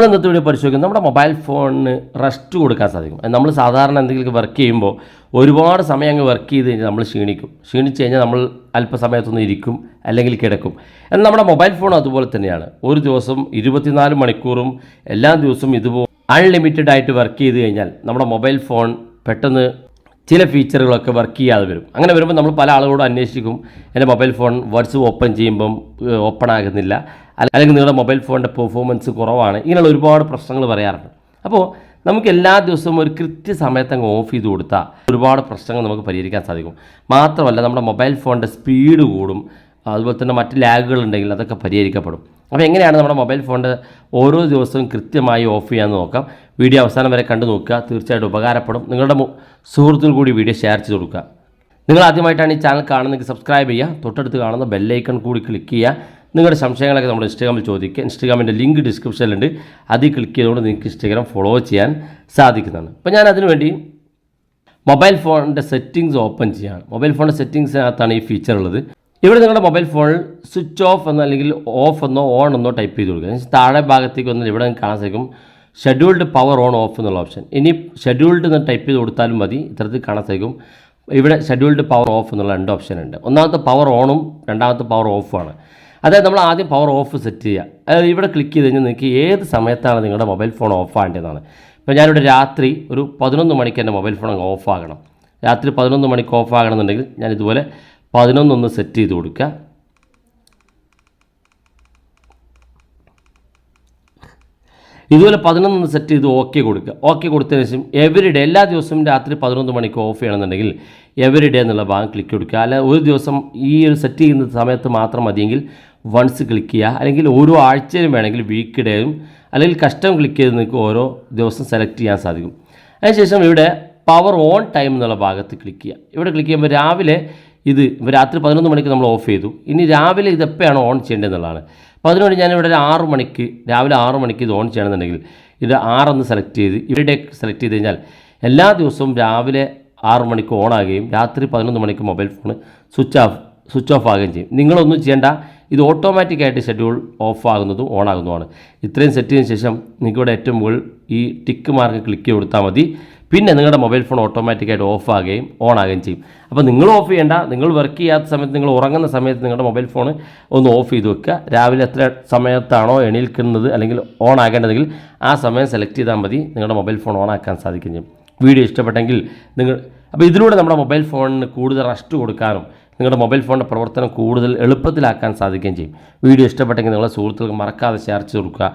നമ്മൾ വീഡിയോ പരിശോധിക്കും നമ്മുടെ മൊബൈൽ ഫോണിന് റെസ്റ്റ് കൊടുക്കാൻ സാധിക്കും. നമ്മൾ സാധാരണ എന്തെങ്കിലും വർക്ക് ചെയ്യുമ്പോൾ ഒരുപാട് സമയം അങ്ങ് വർക്ക് ചെയ്ത് കഴിഞ്ഞാൽ നമ്മൾ ക്ഷീണിക്കും. ക്ഷീണിച്ച് കഴിഞ്ഞാൽ നമ്മൾ അല്പസമയത്തൊന്ന് ഇരിക്കും അല്ലെങ്കിൽ കിടക്കും. എന്നാൽ നമ്മുടെ മൊബൈൽ ഫോൺ അതുപോലെ തന്നെയാണ്. ഒരു ദിവസം ഇരുപത്തിനാല് മണിക്കൂറും എല്ലാ ദിവസവും ഇതുപോലെ അൺലിമിറ്റഡ് ആയിട്ട് വർക്ക് ചെയ്ത് കഴിഞ്ഞാൽ നമ്മുടെ മൊബൈൽ ഫോൺ പെട്ടെന്ന് ചില ഫീച്ചറുകളൊക്കെ വർക്ക് ചെയ്യാതെ വരും. അങ്ങനെ വരുമ്പോൾ നമ്മൾ പല ആളുകളോട് അന്വേഷിക്കും. എന്റെ മൊബൈൽ ഫോൺ വാട്സപ്പ് ഓപ്പൺ ചെയ്യുമ്പം ഓപ്പൺ ആകുന്നില്ല. അല്ലെങ്കിൽ നിങ്ങളുടെ മൊബൈൽ ഫോണിന്റെ പെർഫോമൻസ് കുറവാണ്. ഇങ്ങനെയുള്ള ഒരുപാട് പ്രശ്നങ്ങൾ പറയാറുണ്ട്. അപ്പോൾ നമുക്ക് എല്ലാ ദിവസവും ഒരു കൃത്യസമയത്ത് അങ്ങ് ഓഫ് ചെയ്ത് കൊടുത്താൽ ഒരുപാട് പ്രശ്നങ്ങൾ നമുക്ക് പരിഹരിക്കാൻ സാധിക്കും. മാത്രമല്ല നമ്മുടെ മൊബൈൽ ഫോണിന്റെ സ്പീഡ് കൂടും. അതുപോലെ തന്നെ മറ്റ് ലാഗുകൾ ഉണ്ടെങ്കിൽ അതൊക്കെ പരിഹരിക്കപ്പെടും. അപ്പോൾ എങ്ങനെയാണ് നമ്മുടെ മൊബൈൽ ഫോണിന്റെ ഓരോ ദിവസവും കൃത്യമായി ഓഫ് ചെയ്യാമെന്ന് നോക്കാം? വീഡിയോ അവസാനം വരെ കണ്ടു നോക്കുക. തീർച്ചയായിട്ടും ഉപകാരപ്പെടും. നിങ്ങളുടെ സുഹൃത്തുക്കൾ കൂടി വീഡിയോ ഷെയർ ചെയ്ത് കൊടുക്കുക. നിങ്ങൾ ആദ്യമായിട്ടാണ് ഈ ചാനൽ കാണുന്നതെങ്കിൽ സബ്സ്ക്രൈബ് ചെയ്യുക. തൊട്ടടുത്ത് കാണുന്ന ബെല്ലൈക്കൺ കൂടി ക്ലിക്ക് ചെയ്യുക. നിങ്ങളുടെ സംശയങ്ങളൊക്കെ നമ്മുടെ ഇൻസ്റ്റഗ്രാമിൽ ചോദിക്കുക. ഇൻസ്റ്റഗ്രാമിന്റെ ലിങ്ക് ഡിസ്ക്രിപ്ഷനിലുണ്ട് അതിൽ ക്ലിക്ക് ചെയ്തുകൊണ്ട് നിങ്ങൾക്ക് ഇൻസ്റ്റഗ്രാം ഫോളോ ചെയ്യാൻ സാധിക്കുന്നതാണ്. അപ്പോൾ ഞാൻ അതിനുവേണ്ടി മൊബൈൽ ഫോണിന്റെ സെറ്റിങ്സ് ഓപ്പൺ ചെയ്യുകയാണ് മൊബൈൽ ഫോണിന്റെ സെറ്റിങ്സിനകത്താണ് ഈ ഫീച്ചർ ഉള്ളത്. ഇവിടെ നിങ്ങളുടെ മൊബൈൽ ഫോൺ സ്വിച്ച് ഓഫ് എന്നോ അല്ലെങ്കിൽ ഓഫ് എന്നോ ഓൺ എന്നോ ടൈപ്പ് ചെയ്ത് കൊടുക്കുക. താഴെ ഭാഗത്തേക്ക് വന്നാൽ ഇവിടെ കാണാൻ സാധിക്കും ഷെഡ്യൂൾഡ് പവർ ഓൺ ഓഫ് എന്നുള്ള ഓപ്ഷൻ ഇനി ഷെഡ്യൂൾഡ് എന്ന് ടൈപ്പ് ചെയ്ത് കൊടുത്താലും മതി. ഇത്തരത്തിൽ കാണാൻ സാധിക്കും. ഇവിടെ ഷെഡ്യൂൾഡ് പവർ ഓഫ് എന്നുള്ള രണ്ട് ഓപ്ഷൻ ഉണ്ട്. ഒന്നാമത്തെ പവർ ഓണും രണ്ടാമത്തെ പവർ ഓഫുമാണ് അതായത് നമ്മൾ ആദ്യം പവർ ഓഫ് സെറ്റ് ചെയ്യുക. അതായത് ഇവിടെ ക്ലിക്ക് ചെയ്ത് കഴിഞ്ഞാൽ നിങ്ങൾക്ക് ഏത് സമയത്താണ് നിങ്ങളുടെ മൊബൈൽ ഫോൺ ഓഫ് ആകേണ്ടതാണ് ഇപ്പോൾ ഞാനിവിടെ രാത്രി ഒരു പതിനൊന്ന് മണിക്ക് എന്റെ മൊബൈൽ ഫോൺ അങ്ങ് ഓഫ് ആകണം. രാത്രി പതിനൊന്ന് മണിക്ക് ഓഫ് ആകണമെന്നുണ്ടെങ്കിൽ ഞാൻ ഇതുപോലെ പതിനൊന്നൊന്ന് സെറ്റ് ചെയ്ത് കൊടുക്കുക. ഇതുപോലെ പതിനൊന്ന് സെറ്റ് ചെയ്ത് ഓക്കെ കൊടുക്കുക. ഓക്കെ കൊടുത്തതിന് ശേഷം എവറി ഡേ എല്ലാ ദിവസവും രാത്രി പതിനൊന്ന് മണിക്ക് ഓഫ് ചെയ്യണമെന്നുണ്ടെങ്കിൽ എവറി ഡേ എന്നുള്ള ഭാഗം ക്ലിക്ക് കൊടുക്കുക. അല്ല ഒരു ദിവസം ഈ ഒരു സെറ്റ് ചെയ്യുന്ന സമയത്ത് മാത്രം മതിയെങ്കിൽ വൺസ് ക്ലിക്ക് ചെയ്യുക. അല്ലെങ്കിൽ ഓരോ ആഴ്ചയിലും വേണമെങ്കിൽ വീക്ക് ഡേയും അല്ലെങ്കിൽ കസ്റ്റം ക്ലിക്ക് ചെയ്ത് നിങ്ങൾക്ക് ഓരോ ദിവസം സെലക്ട് ചെയ്യാൻ സാധിക്കും. അതിനുശേഷം ഇവിടെ പവർ ഓൺ ടൈം എന്നുള്ള ഭാഗത്ത് ക്ലിക്ക് ചെയ്യുക. ഇവിടെ ക്ലിക്ക് ചെയ്യുമ്പോൾ രാവിലെ ഇത് രാത്രി പതിനൊന്ന് മണിക്ക് നമ്മൾ ഓഫ് ചെയ്തു. ഇനി രാവിലെ ഇത് എപ്പോഴാണ് ഓൺ ചെയ്യേണ്ടതെന്നുള്ളതാണ്. അപ്പോൾ അതിനുവേണ്ടി ഞാനിവിടെ ഒരു ആറ് മണിക്ക് രാവിലെ ആറ് മണിക്ക് ഇത് ഓൺ ചെയ്യണമെന്നുണ്ടെങ്കിൽ ഇത് ആറെന്ന് സെലക്ട് ചെയ്ത് ഇവിടെ സെലക്ട് ചെയ്ത് കഴിഞ്ഞാൽ എല്ലാ ദിവസവും രാവിലെ ആറ് മണിക്ക് ഓൺ ആകുകയും രാത്രി പതിനൊന്ന് മണിക്ക് mobile phone switch off switch off ആകുകയും ചെയ്യും. നിങ്ങളൊന്നും ചെയ്യേണ്ട. ഇത് ഓട്ടോമാറ്റിക്കായിട്ട് ഷെഡ്യൂൾ ഓഫ് ആകുന്നതും ഓൺ ആകുന്നതുമാണ്. ഇത്രയും സെറ്റ് ചെയ്തതിന് ശേഷം നിങ്ങളുടെ ഏറ്റവും മുകളിൽ ഈ ടിക്ക് മാർക്ക് ക്ലിക്ക് കൊടുത്താൽ മതി. പിന്നെ നിങ്ങളുടെ മൊബൈൽ ഫോൺ ഓട്ടോമാറ്റിക്കായിട്ട് ഓഫ് ആകുകയും ഓൺ ആകുകയും ചെയ്യും. അപ്പോൾ നിങ്ങൾ ഓഫ് ചെയ്യേണ്ട നിങ്ങൾ വർക്ക് ചെയ്യാത്ത സമയത്ത് നിങ്ങൾ ഉറങ്ങുന്ന സമയത്ത് നിങ്ങളുടെ മൊബൈൽ ഫോൺ ഒന്ന് ഓഫ് ചെയ്ത് വെക്കുക. രാവിലെ എത്ര സമയത്താണോ എണീൽക്കുന്നത് അല്ലെങ്കിൽ ഓൺ ആകേണ്ടതെങ്കിൽ ആ സമയം സെലക്ട് ചെയ്താൽ മതി. നിങ്ങളുടെ മൊബൈൽ ഫോൺ ഓൺ ആക്കാൻ സാധിക്കും ചെയ്യും. വീഡിയോ ഇഷ്ടപ്പെട്ടെങ്കിൽ നിങ്ങൾ അപ്പോൾ ഇതിലൂടെ നമ്മുടെ മൊബൈൽ ഫോണിന് കൂടുതൽ റെസ്റ്റ് കൊടുക്കാനും നിങ്ങളുടെ മൊബൈൽ ഫോണിന്റെ പ്രവർത്തനം കൂടുതൽ എളുപ്പത്തിലാക്കാൻ സാധിക്കുകയും ചെയ്യും. വീഡിയോ ഇഷ്ടപ്പെട്ടെങ്കിൽ നിങ്ങളുടെ സുഹൃത്തുക്കൾക്ക് മറക്കാതെ ഷെയർ കൊടുക്കുക.